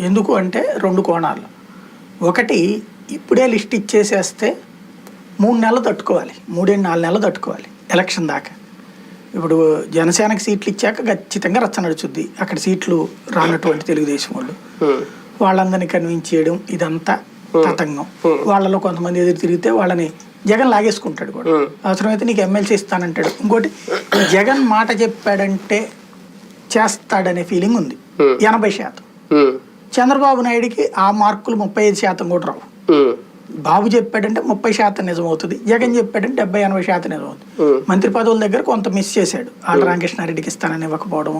ఎందుకు అంటే రెండు కోణాలు. ఒకటి ఇప్పుడే లిస్ట్ ఇచ్చేసేస్తే మూడు నెలలు తట్టుకోవాలి. మూడేళ్ళు నాలుగు నెలలు తట్టుకోవాలి ఎలక్షన్ దాకా. ఇప్పుడు జనసేనకి సీట్లు ఇచ్చాక ఖచ్చితంగా రచ్చ నడుచుద్ది. అక్కడ సీట్లు రానటువంటి తెలుగుదేశం వాళ్ళు. వాళ్ళందరినీ కన్విన్స్ చేయడం ఇదంతా తతంగం. వాళ్ళలో కొంతమంది ఎదురు తిరిగితే వాళ్ళని జగన్ లాగేసుకుంటాడు కూడా. అవసరమైతే నీకు ఎమ్మెల్సీ ఇస్తానంటాడు. ఇంకోటి జగన్ మాట చెప్పాడంటే చేస్తాడనే ఫీలింగ్ ఉంది. ఎనభై శాతం. చంద్రబాబు నాయుడికి ఆ మార్కులు ముప్పై ఐదు శాతం కూడా రావు. బాబు చెప్పాడంటే ముప్పై శాతం నిజమవుతుంది జగన్ చెప్పాడంటే డెబ్బై ఎనభై శాతం నిజమవుతుంది. మంత్రి పదవుల దగ్గర కొంత మిస్ చేశాడు. ఆళ్ళ రామకృష్ణారెడ్డికి ఇస్తానని ఇవ్వకపోవడం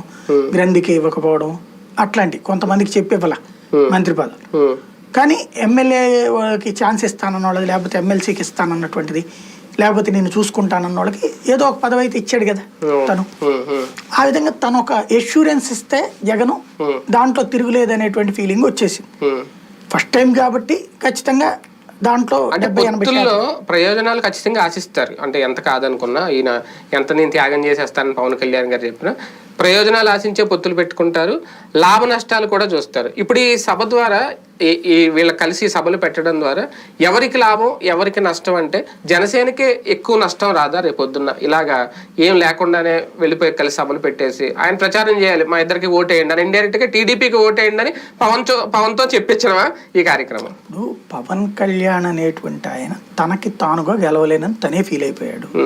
గ్రంథికి ఇవ్వకపోవడం అట్లాంటి కొంతమందికి చెప్పేవల మంత్రి పదవులు. కానీ కానీ ఎమ్మెల్యేకి ఛాన్స్ ఇస్తానన్న వాళ్ళది లేకపోతే ఎమ్మెల్సీకి ఇస్తానన్నటువంటిది లేకపోతే నేను చూసుకుంటానన్న వాళ్ళకి ఏదో ఒక పదవి అయితే ఇచ్చాడు కదా తను. ఆ విధంగా తను ఒక ఎష్యూరెన్స్ ఇస్తే జగను. దాంట్లో తిరుగులేదు అనేటువంటి ఫీలింగ్ వచ్చేసింది. ఫస్ట్ టైం కాబట్టి ఖచ్చితంగా దాంట్లో డెబ్బై ప్రయోజనాలు ఖచ్చితంగా ఆశిస్తారు. అంటే ఎంత కాదనుకున్నా ఈయన ఎంత నేను త్యాగం చేసేస్తానని పవన్ కళ్యాణ్ గారు చెప్పిన ప్రయోజనాలు ఆశించే పొత్తులు పెట్టుకుంటారు లాభ నష్టాలు కూడా చూస్తారు. ఇప్పుడు ఈ సభ ద్వారా ఈ- వీళ్ళ కలిసి సభలు పెట్టడం ద్వారా ఎవరికి లాభం ఎవరికి నష్టం అంటే జనసేనకి ఎక్కువ నష్టం రాదా రేపొద్దున్న ఇలాగా ఏం లేకుండానే వెళ్ళిపోయి కలిసి సభలు పెట్టేసి ఆయన ప్రచారం చేయాలి. మా ఇద్దరికి ఓటేయండి అని ఇండైరెక్ట్గా టీడీపీకి ఓటేయండి అని పవన్ పవన్తో చెప్పించడమా ఈ కార్యక్రమం? పవన్ కళ్యాణ్ అనేటువంటి ఆయన తనకి తానుగా గెలవలేనని తనే ఫీల్ అయిపోయాడు.